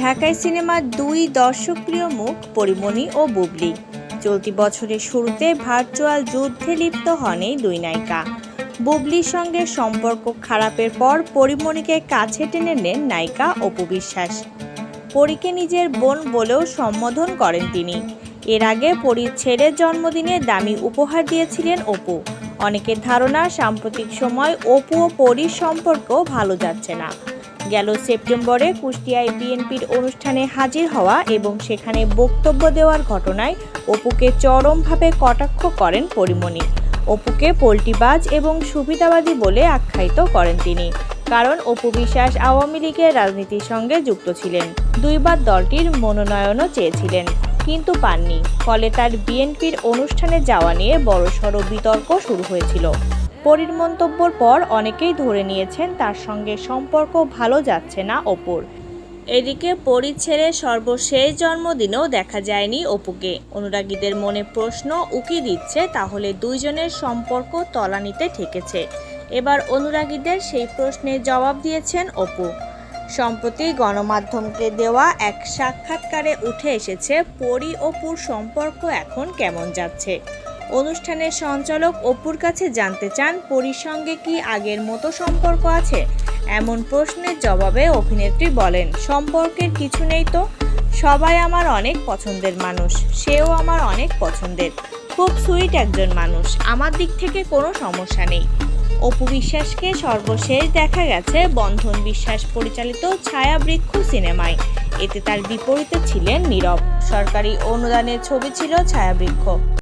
ঢাকায় সিনেমার দুই দর্শকপ্রিয় মুখ পরিমণি ও বুবলি। চলতি বছরের শুরুতে ভার্চুয়াল যুদ্ধে লিপ্ত হন এই দুই নায়িকা। বুবলির সঙ্গে সম্পর্ক খারাপের পর পরিমণিকে কাছে টেনে নেন নায়িকা অপু বিশ্বাস। পরীকে নিজের বোন বলেও সম্বোধন করেন তিনি। এর আগে পরীর ছেলের জন্মদিনে দামি উপহার দিয়েছিলেন অপু। অনেকের ধারণা সাম্প্রতিক সময় অপু ও পরীর সম্পর্ক ভালো যাচ্ছে না। গেল সেপ্টেম্বরে কুষ্টিয়ায় বিএনপির অনুষ্ঠানে হাজির হওয়া এবং সেখানে বক্তব্য দেওয়ার ঘটনায় অপুকে চরমভাবে কটাক্ষ করেন পরিমণি। অপুকে পোল্টিবাজ এবং সুবিধাবাদী বলে আখ্যায়িত করেন তিনি, কারণ অপু বিশ্বাস আওয়ামী লীগের রাজনীতির সঙ্গে যুক্ত ছিলেন। দুইবার দলটির মনোনয়নও চেয়েছিলেন, কিন্তু পাননি। ফলে তার বিএনপির অনুষ্ঠানে যাওয়া নিয়ে বড়সড় বিতর্ক শুরু হয়েছিল। পরীর মন্তব্যর পর অনেকেই ধরে নিয়েছেন তার সঙ্গে সম্পর্ক ভালো যাচ্ছে না অপুর। এদিকে পরীর ছেড়ে সর্বশেষ জন্মদিনেও দেখা যায়নি অপুকে। অনুরাগীদের মনে প্রশ্ন উকি দিচ্ছে, তাহলে দুইজনের সম্পর্ক তলানিতে ঠেকেছে। এবার অনুরাগীদের সেই প্রশ্নের জবাব দিয়েছেন অপু। সম্প্রতি গণমাধ্যমকে দেওয়া এক সাক্ষাৎকারে উঠে এসেছে, পরি অপুর সম্পর্ক এখন কেমন যাচ্ছে। অনুষ্ঠানের সঞ্চালক অপুর কাছে জানতে চান, পরির সঙ্গে কি আগের মতো সম্পর্ক আছে? এমন প্রশ্নের জবাবে অভিনেত্রী বলেন, সম্পর্কের কিছু নেই তো। সবাই আমার অনেক পছন্দের মানুষ, সেও আমার অনেক পছন্দের। খুব সুইট একজন মানুষ, আমার দিক থেকে কোনো সমস্যা নেই। অপু বিশ্বাসকে সর্বশেষ দেখা গেছে বন্ধন বিশ্বাস পরিচালিত ছায়াবৃক্ষ সিনেমায়। এতে তার বিপরীতে ছিলেন নীরব। সরকারি অনুদানের ছবি ছিল ছায়াবৃক্ষ।